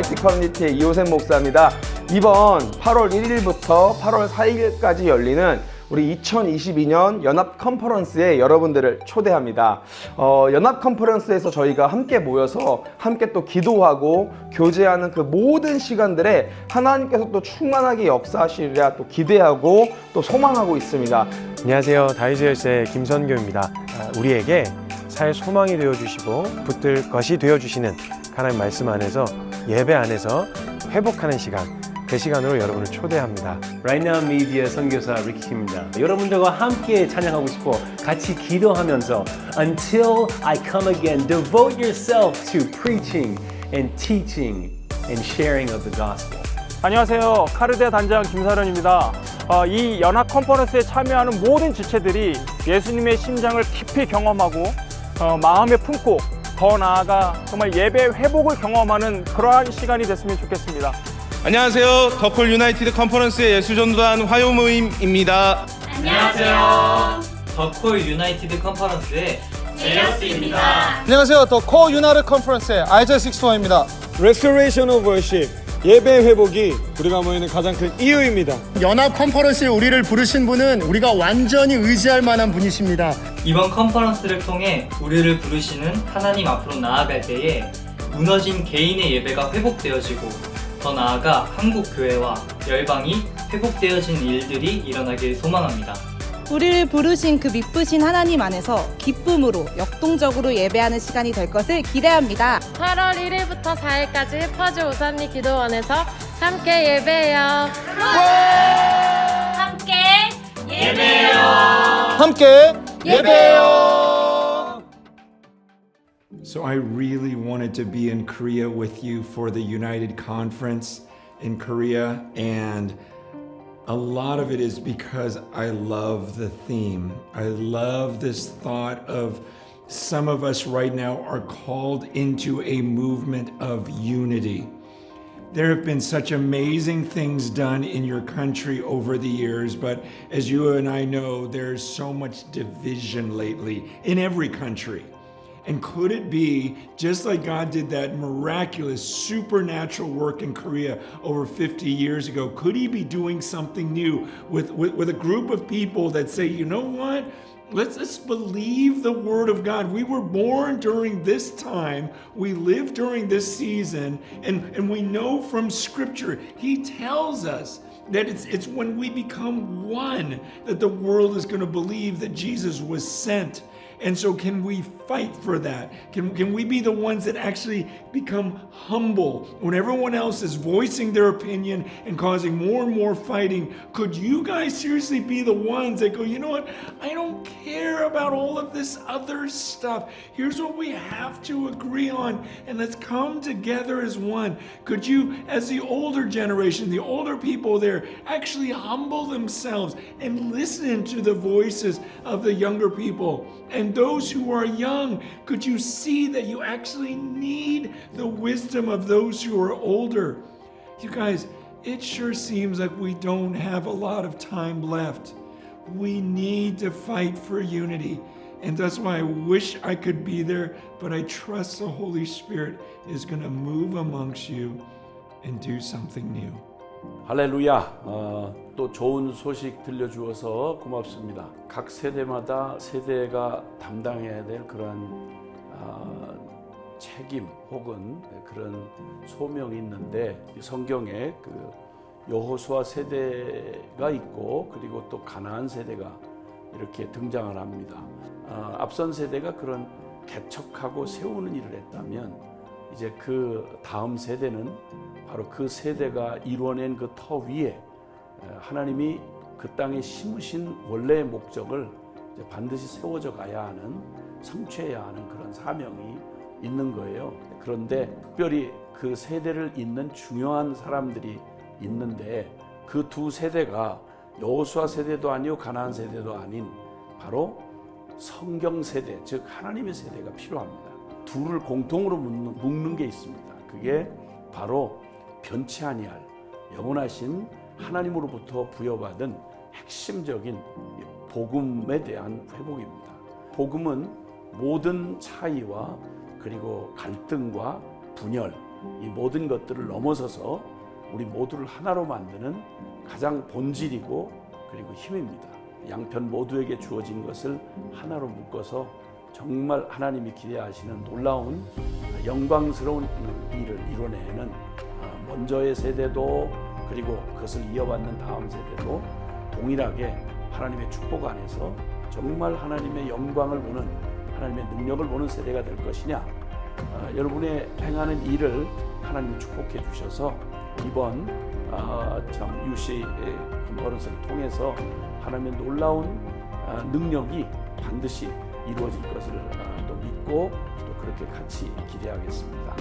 커뮤니티의 이호셉 목사입니다. 이번 8월 1일부터 8월 4일까지 열리는 우리 2022년 연합 컨퍼런스에 여러분들을 초대합니다. 어, 연합 컨퍼런스에서 저희가 함께 모여서 함께 또 기도하고 교제하는 그 모든 시간들에 하나님께서 또 충만하게 역사하시리라 또 기대하고 또 소망하고 있습니다. 안녕하세요. 다이즈 열쇠 김선교입니다. 아, 우리에게 살 소망이 되어 주시고 붙들 것이 되어 주시는 하나님 말씀 안에서 예배 안에서 회복하는 시간 그 시간으로 여러분을 초대합니다. Right Now Media 선교사 리키입니다. 여러분들과 함께 찬양하고 싶어 같이 기도하면서 Until I come again, devote yourself to preaching and teaching and sharing of the gospel. 안녕하세요. 카르데 단장 김사련입니다. 어, 이 연합 컨퍼런스에 참여하는 모든 지체들이 예수님의 심장을 깊이 경험하고 어, 마음에 품고 더 나아가 정말 예배 회복을 경험하는 그러한 시간이 됐으면 좋겠습니다. 안녕하세요. 더콜 유나이티드 컨퍼런스의 예수전도단 화요 모임입니다. 안녕하세요. 더콜 유나이티드 컨퍼런스의 제이어스입니다. 안녕하세요. 더 코어 유나르 컨퍼런스의 아이자 식스원입니다. 레스토레이션 오브 월십 예배 회복이 우리가 모이는 가장 큰 이유입니다. 연합 컨퍼런스에 우리를 부르신 분은 우리가 완전히 의지할 만한 분이십니다. 이번 컨퍼런스를 통해 우리를 부르시는 하나님 앞으로 나아갈 때에 무너진 개인의 예배가 회복되어지고 더 나아가 한국 교회와 열방이 회복되어진 일들이 일어나길 소망합니다. 우리를 부르신 그 미쁘신 하나님 안에서 기쁨으로 역동적으로 예배하는 시간이 될 것을 기대합니다. 8월 1일부터 4일까지 퍼즈 오삼리 기도원에서 함께 예배해요. 함께 예배해요. 함께 예배해요. So I really wanted to be in Korea with you for the United Conference in Korea and a lot of it is because I love the theme. I love this thought of some of us right now are called into a movement of unity. There have been such amazing things done in your country over the years, but as you and I know, there's so much division lately in every country. And could it be just like God did that miraculous supernatural work in Korea over 50 years ago? Could He be doing something new with, with, with a group of people that say, you know what? Let's, let's believe the word of God. We were born during this time. We live during this season. And, and we know from scripture, he tells us that it's, it's when we become one that the world is going to believe that Jesus was sent. And so, can we fight for that? Can, can we be the ones that actually become humble when everyone else is voicing their opinion and causing more and more fighting? Could you guys seriously be the ones that go, you know what? I don't care about all of this other stuff. Here's what we have to agree on, and let's come together as one. Could you, as the older generation, the older people there, actually humble themselves and listen to the voices of the younger people? And those who are young, could you see that you actually need the wisdom of those who are older? You guys, it sure seems like we don't have a lot of time left. We need to fight for unity. And that's why I wish I could be there, but I trust the Holy Spirit is going to move amongst you and do something new. 할렐루야. 어, 또 좋은 소식 들려주어서 고맙습니다. 각 세대마다 세대가 담당해야 될 그런 어, 책임 혹은 그런 소명이 있는데 이 성경에 그 여호수아 세대가 있고 그리고 또 가나안 세대가 이렇게 등장을 합니다. 어, 앞선 세대가 그런 개척하고 세우는 일을 했다면 이제 그 다음 세대는 바로 그 세대가 이루어낸 그 터 위에 하나님이 그 땅에 심으신 원래의 목적을 반드시 세워져 가야 하는 성취해야 하는 그런 사명이 있는 거예요. 그런데 특별히 그 세대를 잇는 중요한 사람들이 있는데 그 두 세대가 여호수아 세대도 아니요 가나안 세대도 아닌 바로 성경 세대 즉 하나님의 세대가 필요합니다. 둘을 공통으로 묶는, 묶는 게 있습니다. 그게 바로 변치 아니할 영원하신 하나님으로부터 부여받은 핵심적인 복음에 대한 회복입니다. 복음은 모든 차이와 그리고 갈등과 분열 이 모든 것들을 넘어서서 우리 모두를 하나로 만드는 가장 본질이고 그리고 힘입니다. 양편 모두에게 주어진 것을 하나로 묶어서 정말 하나님이 기대하시는 놀라운 영광스러운 일을 이뤄내는 어, 먼저의 세대도 그리고 그것을 이어받는 다음 세대도 동일하게 하나님의 축복 안에서 정말 하나님의 영광을 보는 하나님의 능력을 보는 세대가 될 것이냐 어, 여러분의 행하는 일을 하나님이 축복해 주셔서 이번 어, 참 UC 컨퍼런스를 통해서 하나님의 놀라운 어, 능력이 반드시 이루어질 것을 어, 또 믿고 또 그렇게 같이 기대하겠습니다.